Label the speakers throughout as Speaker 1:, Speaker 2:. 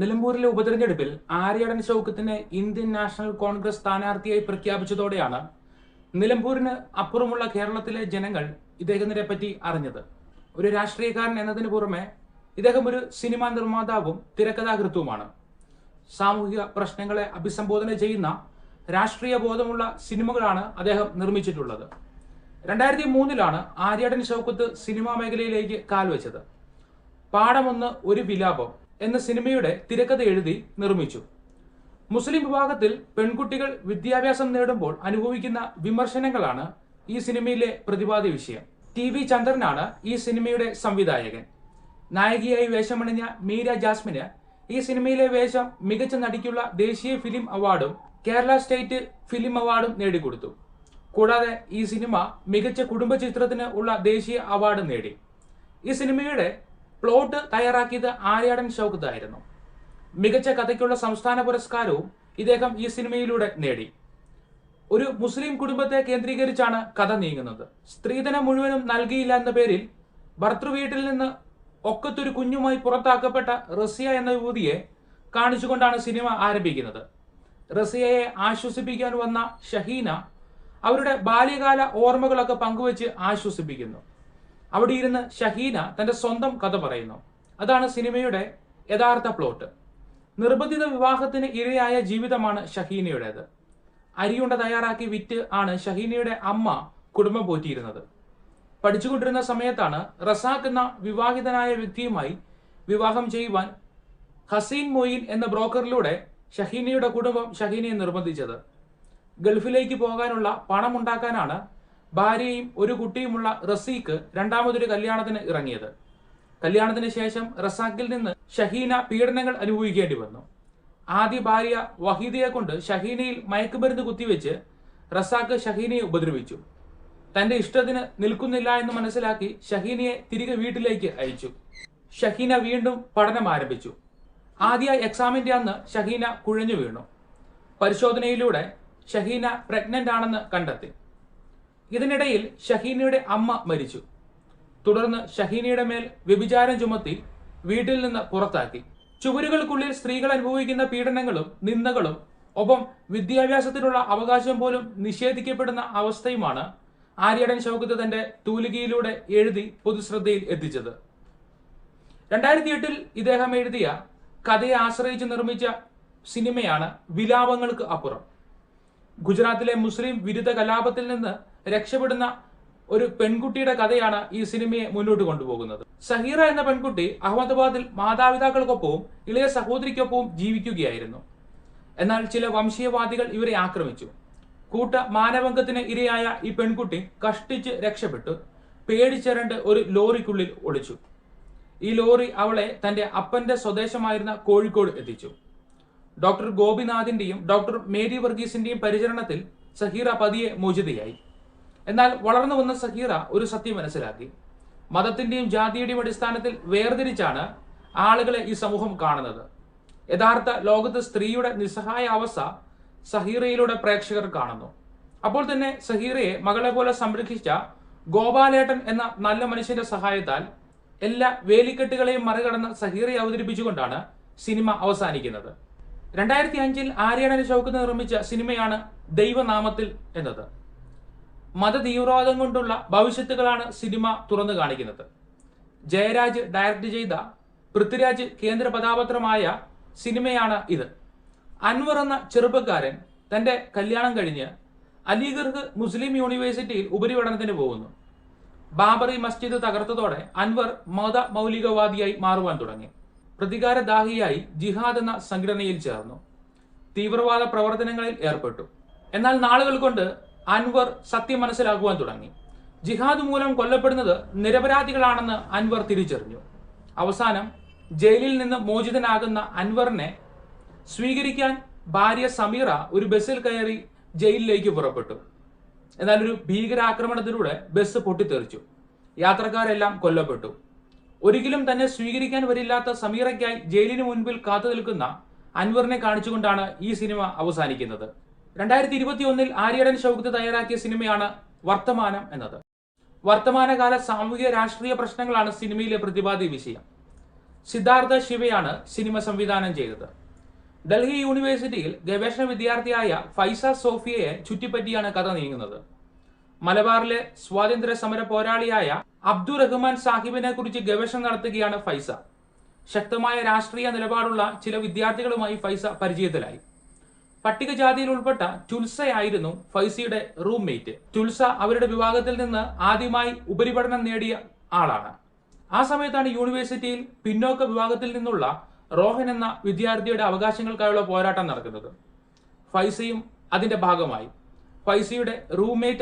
Speaker 1: നിലമ്പൂരിലെ ഉപതെരഞ്ഞെടുപ്പിൽ ആര്യടൻ ഷൗക്കത്തിനെ ഇന്ത്യൻ നാഷണൽ കോൺഗ്രസ് സ്ഥാനാർത്ഥിയായി പ്രഖ്യാപിച്ചതോടെയാണ് നിലമ്പൂരിന് അപ്പുറമുള്ള കേരളത്തിലെ ജനങ്ങൾ ഇദ്ദേഹത്തിനെ പറ്റി അറിഞ്ഞത്. ഒരു രാഷ്ട്രീയക്കാരൻ എന്നതിന് പുറമെ ഇദ്ദേഹം ഒരു സിനിമാ നിർമ്മാതാവും തിരക്കഥാകൃത്തുമാണ് സാമൂഹിക പ്രശ്നങ്ങളെ അഭിസംബോധന ചെയ്യുന്ന രാഷ്ട്രീയ ബോധമുള്ള സിനിമകളാണ് അദ്ദേഹം നിർമ്മിച്ചിട്ടുള്ളത്. രണ്ടായിരത്തി മൂന്നിലാണ് ആര്യാടൻ ഷൗക്കത്ത് സിനിമാ മേഖലയിലേക്ക് കാൽവെച്ചത് പാഠമൊന്ന് ഒരു വിലാപം എന്ന സിനിമയുടെ തിരക്കഥ എഴുതി നിർമ്മിച്ചു. മുസ്ലിം വിഭാഗത്തിൽ പെൺകുട്ടികൾ വിദ്യാഭ്യാസം നേടുമ്പോൾ അനുഭവിക്കുന്ന വിമർശനങ്ങളാണ് ഈ സിനിമയിലെ പ്രതിപാദ്യ വിഷയം. ടി വി ചന്ദ്രനാണ് ഈ സിനിമയുടെ സംവിധായകൻ. നായികയായി വേഷമണിഞ്ഞ മീര ജാസ്മിന് ഈ സിനിമയിലെ വേഷം മികച്ച നടിക്കുള്ള ദേശീയ ഫിലിം അവാർഡും കേരള സ്റ്റേറ്റ് ഫിലിം അവാർഡും നേടിക്കൊടുത്തു. കൂടാതെ ഈ സിനിമ മികച്ച കുടുംബ ചിത്രത്തിന് ഉള്ള ദേശീയ അവാർഡ് നേടി. ഈ സിനിമയുടെ പ്ലോട്ട് തയ്യാറാക്കിയത് ആര്യാടൻ ഷൗക്കത്ത് ആയിരുന്നു മികച്ച കഥയ്ക്കുള്ള സംസ്ഥാന പുരസ്കാരവും ഇദ്ദേഹം ഈ സിനിമയിലൂടെ നേടി. ഒരു മുസ്ലിം കുടുംബത്തെ കേന്ദ്രീകരിച്ചാണ് കഥ നീങ്ങുന്നത്. സ്ത്രീധനം മുഴുവനും നൽകിയില്ല എന്ന പേരിൽ ഭർത്തൃവീട്ടിൽ നിന്ന് ഒക്കത്തൊരു കുഞ്ഞുമായി പുറത്താക്കപ്പെട്ട റസിയ എന്ന യുവതിയെ കാണിച്ചുകൊണ്ടാണ് സിനിമ ആരംഭിക്കുന്നത്. റസിയയെ ആശ്വസിപ്പിക്കാൻ വന്ന ഷഹീന അവരുടെ ബാല്യകാല ഓർമ്മകളൊക്കെ പങ്കുവച്ച് ആശ്വസിപ്പിക്കുന്നു. അവിടെ ഇരുന്ന് ഷഹീന തന്റെ സ്വന്തം കഥ പറയുന്നു. അതാണ് സിനിമയുടെ യഥാർത്ഥ പ്ലോട്ട് നിർബന്ധിത വിവാഹത്തിന് ഇരയായ ജീവിതമാണ് ഷഹീനയുടേത്. അരിയുണ്ട തയ്യാറാക്കി വിറ്റ് ആണ് ഷഹീനയുടെ അമ്മ കുടുംബം പോറ്റിയിരുന്നത്. പഠിച്ചുകൊണ്ടിരുന്ന സമയത്താണ് റസാഖ് എന്ന വിവാഹിതനായ വ്യക്തിയുമായി വിവാഹം ചെയ്യുവാൻ ഹസീൻ മൊയ്ൻ എന്ന ബ്രോക്കറിലൂടെ ഷഹീനയുടെ കുടുംബം ഷഹീനയെ നിർബന്ധിച്ചത്. ഗൾഫിലേക്ക് പോകാനുള്ള പണമുണ്ടാക്കാനാണ് ഭാര്യയും ഒരു കുട്ടിയുമുള്ള റസീഖ് രണ്ടാമതൊരു കല്യാണത്തിന് ഇറങ്ങിയത്. കല്യാണത്തിന് ശേഷം റസാഖിൽ നിന്ന് ഷഹീന പീഡനങ്ങൾ അനുഭവിക്കേണ്ടി വന്നു. ആദ്യ ഭാര്യ വഹീദയെ കൊണ്ട് ഷഹീനയിൽ മയക്കുമരുന്ന് കുത്തിവെച്ച് റസാഖ് ഷഹീനയെ ഉപദ്രവിച്ചു. തന്റെ ഇഷ്ടത്തിന് നിൽക്കുന്നില്ല എന്ന് മനസ്സിലാക്കി ഷഹീനയെ തിരികെ വീട്ടിലേക്ക് അയച്ചു. ഷഹീന വീണ്ടും പഠനം ആരംഭിച്ചു. ആദ്യ എക്സാമിന്റെ അന്ന് ഷഹീന കുഴഞ്ഞു വീണു. പരിശോധനയിലൂടെ ഷഹീന പ്രഗ്നന്റ് ആണെന്ന് കണ്ടെത്തി. ഇതിനിടയിൽ ഷഹീനയുടെ അമ്മ മരിച്ചു. തുടർന്ന് ഷഹീനയുടെ മേൽ വ്യഭിചാരം ചുമത്തി വീട്ടിൽ നിന്ന് പുറത്താക്കി. ചുവരുകൾക്കുള്ളിൽ സ്ത്രീകൾ അനുഭവിക്കുന്ന പീഡനങ്ങളും നിന്ദകളും ഒപ്പം വിദ്യാഭ്യാസത്തിനുള്ള അവകാശം പോലും നിഷേധിക്കപ്പെടുന്ന അവസ്ഥയുമാണ് ആര്യടൻ ശൗകത്ത് തന്റെ തൂലികയിലൂടെ എഴുതി പൊതുശ്രദ്ധയിൽ എത്തിച്ചത്. രണ്ടായിരത്തി എട്ടിൽ ഇദ്ദേഹം എഴുതിയ കഥയെ ആശ്രയിച്ച് നിർമ്മിച്ച സിനിമയാണ് വിലാപങ്ങൾക്ക് അപ്പുറം. ഗുജറാത്തിലെ മുസ്ലിം വിരുദ്ധ കലാപത്തിൽ നിന്ന് രക്ഷപ്പെടുന്ന ഒരു പെൺകുട്ടിയുടെ കഥയാണ് ഈ സിനിമയെ മുന്നോട്ട് കൊണ്ടുപോകുന്നത്. സഹീറ എന്ന പെൺകുട്ടി അഹമ്മദാബാദിൽ മാതാപിതാക്കൾക്കൊപ്പവും ഇളയ സഹോദരിക്കൊപ്പവും ജീവിക്കുകയായിരുന്നു. എന്നാൽ ചില വംശീയവാദികൾ ഇവരെ ആക്രമിച്ചു. കൂട്ട മാനഭംഗത്തിന് ഇരയായ ഈ പെൺകുട്ടി കഷ്ടിച്ച് രക്ഷപ്പെട്ടു. പേടിച്ചരണ്ട് ഒരു ലോറിക്കുള്ളിൽ ഒളിച്ചു. ഈ ലോറി അവളെ തന്റെ അപ്പന്റെ സ്വദേശമായിരുന്ന കോഴിക്കോട് എത്തിച്ചു. ഡോക്ടർ ഗോപിനാഥിന്റെയും ഡോക്ടർ മേരി വർഗീസിന്റെയും പരിചരണത്തിൽ സഹീറ പതിയെ മോചിതയായി. എന്നാൽ വളർന്നു വന്ന സഹീറ ഒരു സത്യം മനസ്സിലാക്കി. മതത്തിന്റെയും ജാതിയുടെയും അടിസ്ഥാനത്തിൽ വേർതിരിച്ചാണ് ആളുകളെ ഈ സമൂഹം കാണുന്നത്. യഥാർത്ഥ ലോകത്ത് സ്ത്രീയുടെ നിസ്സഹായ അവസ്ഥ സഹീറയിലൂടെ പ്രേക്ഷകർ കാണുന്നു. അപ്പോൾ തന്നെ സഹീറയെ മകളെ പോലെ സംരക്ഷിച്ച ഗോപാലേട്ടൻ എന്ന നല്ല മനുഷ്യന്റെ സഹായത്താൽ എല്ലാ വേലിക്കെട്ടുകളെയും മറികടന്ന് സഹീറയെ അവതരിപ്പിച്ചുകൊണ്ടാണ് സിനിമ അവസാനിക്കുന്നത്. രണ്ടായിരത്തി അഞ്ചിൽ ആര്യാടൻ ഷൗക്കത്ത് നിർമ്മിച്ച സിനിമയാണ് ദൈവനാമത്തിൽ എന്നത്. മതതീവ്രവാദം കൊണ്ടുള്ള ഭവിഷ്യത്തുകളാണ് സിനിമ തുറന്നു കാണിക്കുന്നത്. ജയരാജ് ഡയറക്ട് ചെയ്ത പൃഥ്വിരാജ് കേന്ദ്ര കഥാപാത്രമായ സിനിമയാണ് ഇത്. അൻവർ എന്ന ചെറുപ്പക്കാരൻ തന്റെ കല്യാണം കഴിഞ്ഞ് അലിഗർഹ് മുസ്ലിം യൂണിവേഴ്സിറ്റിയിൽ ഉപരിപഠനത്തിന് പോകുന്നു. ബാബറി മസ്ജിദ് തകർത്തതോടെ അൻവർ മത മൗലികവാദിയായി മാറുവാൻ തുടങ്ങി. പ്രതികാരദാഹിയായി ജിഹാദ് എന്ന സംഘടനയിൽ ചേർന്നു. തീവ്രവാദ പ്രവർത്തനങ്ങളിൽ ഏർപ്പെട്ടു. എന്നാൽ നാളുകൾ കൊണ്ട് അൻവർ സത്യം മനസ്സിലാക്കുവാൻ തുടങ്ങി. ജിഹാദ് മൂലം കൊല്ലപ്പെടുന്നത് നിരപരാധികളാണെന്ന് അൻവർ തിരിച്ചറിഞ്ഞു. അവസാനം ജയിലിൽ നിന്ന് മോചിതനാകുന്ന അൻവറിനെ സ്വീകരിക്കാൻ ഭാര്യ സമീറ ഒരു ബസ്സിൽ കയറി ജയിലിലേക്ക് പുറപ്പെട്ടു. എന്നാൽ ഒരു ഭീകരാക്രമണത്തിലൂടെ ബസ് പൊട്ടിത്തെറിച്ചു. യാത്രക്കാരെല്ലാം കൊല്ലപ്പെട്ടു. ഒരിക്കലും തന്നെ സ്വീകരിക്കാൻ വരില്ലാത്ത സമീറയ്ക്കായി ജയിലിന് മുൻപിൽ കാത്തു നിൽക്കുന്ന അൻവറിനെ കാണിച്ചുകൊണ്ടാണ് ഈ സിനിമ അവസാനിക്കുന്നത്. രണ്ടായിരത്തി ഇരുപത്തി ഒന്നിൽ ആര്യടൻ ഷൗക്കത്ത് തയ്യാറാക്കിയ സിനിമയാണ് വർത്തമാനം എന്നത്. വർത്തമാനകാല സാമൂഹിക രാഷ്ട്രീയ പ്രശ്നങ്ങളാണ് സിനിമയിലെ പ്രതിപാദ്യ വിഷയം. സിദ്ധാർത്ഥ ശിവയാണ് സിനിമ സംവിധാനം ചെയ്തത്. ഡൽഹി യൂണിവേഴ്സിറ്റിയിൽ ഗവേഷണ വിദ്യാർത്ഥിയായ ഫൈസ സോഫിയയെ ചുറ്റിപ്പറ്റിയാണ് കഥ നീങ്ങുന്നത്. മലബാറിലെ സ്വാതന്ത്ര്യ സമര പോരാളിയായ അബ്ദുൾ റഹ്മാൻ സാഹിബിനെ കുറിച്ച് ഗവേഷണം നടത്തുകയാണ് ഫൈസ. ശക്തമായ രാഷ്ട്രീയ നിലപാടുള്ള ചില വിദ്യാർത്ഥികളുമായി ഫൈസ പരിചയത്തിലായി. പട്ടികജാതിയിൽ ഉൾപ്പെട്ട ടുൽസയായിരുന്നു ഫൈസിയുടെ റൂംമേറ്റ്. ടുൽസ അവരുടെ വിഭാഗത്തിൽ നിന്ന് ആദ്യമായി ഉപരിപഠനം നേടിയ ആളാണ്. ആ സമയത്താണ് യൂണിവേഴ്സിറ്റിയിൽ പിന്നോക്ക വിഭാഗത്തിൽ നിന്നുള്ള റോഹൻ എന്ന വിദ്യാർത്ഥിയുടെ അവകാശങ്ങൾക്കായുള്ള പോരാട്ടം നടക്കുന്നത്. ഫൈസയും അതിന്റെ ഭാഗമായി. ഫൈസിയുടെ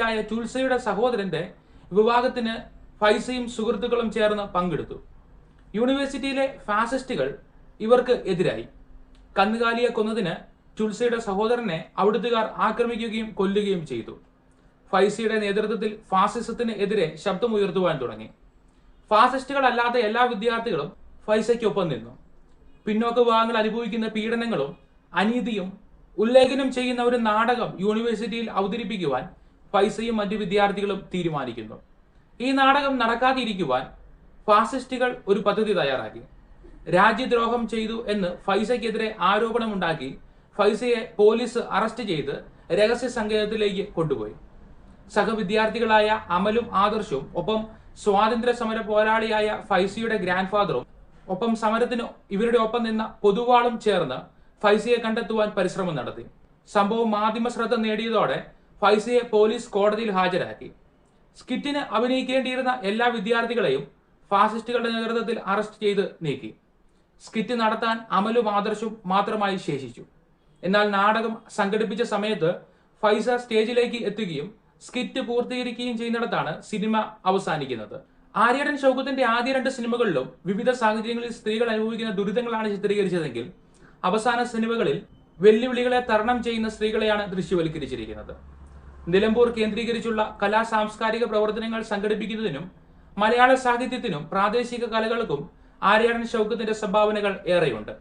Speaker 1: ആയ ടുൽസയുടെ സഹോദരന്റെ വിവാഹത്തിന് ഫൈസയും സുഹൃത്തുക്കളും ചേർന്ന് പങ്കെടുത്തു. യൂണിവേഴ്സിറ്റിയിലെ ഫാസിസ്റ്റുകൾ ഇവർക്ക് എതിരായി. കന്നുകാലിയെ കൊന്നതിന് ടുൽസയുടെ സഹോദരനെ അവിടുത്തുകാർ ആക്രമിക്കുകയും കൊല്ലുകയും ചെയ്തു. ഫൈസിയുടെ നേതൃത്വത്തിൽ ഫാസിസത്തിന് എതിരെ ശബ്ദമുയർത്തുവാൻ തുടങ്ങി. ഫാസിസ്റ്റുകളല്ലാത്ത എല്ലാ വിദ്യാർത്ഥികളും ഫൈസയ്ക്കൊപ്പം നിന്നു. പിന്നോക്ക വിഭാഗങ്ങൾ അനുഭവിക്കുന്ന പീഡനങ്ങളും അനീതിയും ഉല്ലേഖനം ചെയ്യുന്ന ഒരു നാടകം യൂണിവേഴ്സിറ്റിയിൽ അവതരിപ്പിക്കുവാൻ ഫൈസയും മറ്റു വിദ്യാർത്ഥികളും തീരുമാനിക്കുന്നു. ഈ നാടകം നടക്കാതിരിക്കുവാൻ ഫാസിസ്റ്റുകൾ ഒരു പദ്ധതി തയ്യാറാക്കി. രാജ്യദ്രോഹം ചെയ്തു എന്ന് ഫൈസയ്ക്കെതിരെ ആരോപണമുണ്ടാക്കി ഫൈസയെ പോലീസ് അറസ്റ്റ് ചെയ്ത് രഹസ്യ സങ്കേതത്തിലേക്ക് കൊണ്ടുപോയി. സഹവിദ്യാർത്ഥികളായ അമലും ആദർശവും ഒപ്പം സ്വാതന്ത്ര്യ സമര പോരാളിയായ ഫൈസിയുടെ ഗ്രാൻഡ് ഫാദറും ഒപ്പം സമരത്തിന് ഇവരുടെ ഒപ്പം നിന്ന പൊതുവാളും ചേർന്ന് ഫൈസിയെ കണ്ടെത്തുവാൻ പരിശ്രമം നടത്തി. സംഭവം മാധ്യമ ശ്രദ്ധ നേടിയതോടെ ഫൈസിയെ പോലീസ് കോടതിയിൽ ഹാജരാക്കി. സ്കിറ്റിന് അഭിനയിക്കേണ്ടിയിരുന്ന എല്ലാ വിദ്യാർത്ഥികളെയും ഫാസിസ്റ്റുകളുടെ നേതൃത്വത്തിൽ അറസ്റ്റ് ചെയ്ത് നീക്കി. സ്കിറ്റ് നടത്താൻ അമലും ആദർശവും മാത്രമായി ശേഷിച്ചു. എന്നാൽ നാടകം സംഘടിപ്പിച്ച സമയത്ത് ഫൈസ സ്റ്റേജിലേക്ക് എത്തുകയും സ്കിറ്റ് പൂർത്തീകരിക്കുകയും ചെയ്യുന്നിടത്താണ് സിനിമ അവസാനിക്കുന്നത്. ആര്യടൻ ശൗകത്തിന്റെ ആദ്യ രണ്ട് സിനിമകളിലും വിവിധ സാഹചര്യങ്ങളിൽ സ്ത്രീകൾ അനുഭവിക്കുന്ന ദുരിതങ്ങളാണ് ചിത്രീകരിച്ചതെങ്കിൽ അവസാന സിനിമകളിൽ വെല്ലുവിളികളെ തരണം ചെയ്യുന്ന സ്ത്രീകളെയാണ് ദൃശ്യവൽക്കരിച്ചിരിക്കുന്നത്. നിലമ്പൂർ കേന്ദ്രീകരിച്ചുള്ള കലാ സാംസ്കാരിക പ്രവർത്തനങ്ങൾ സംഘടിപ്പിക്കുന്നതിനും മലയാള സാഹിത്യത്തിനും പ്രാദേശിക കലകൾക്കും ആര്യാടൻ ഷൗക്കത്തിന്റെ സംഭാവനകൾ ഏറെയുണ്ട്.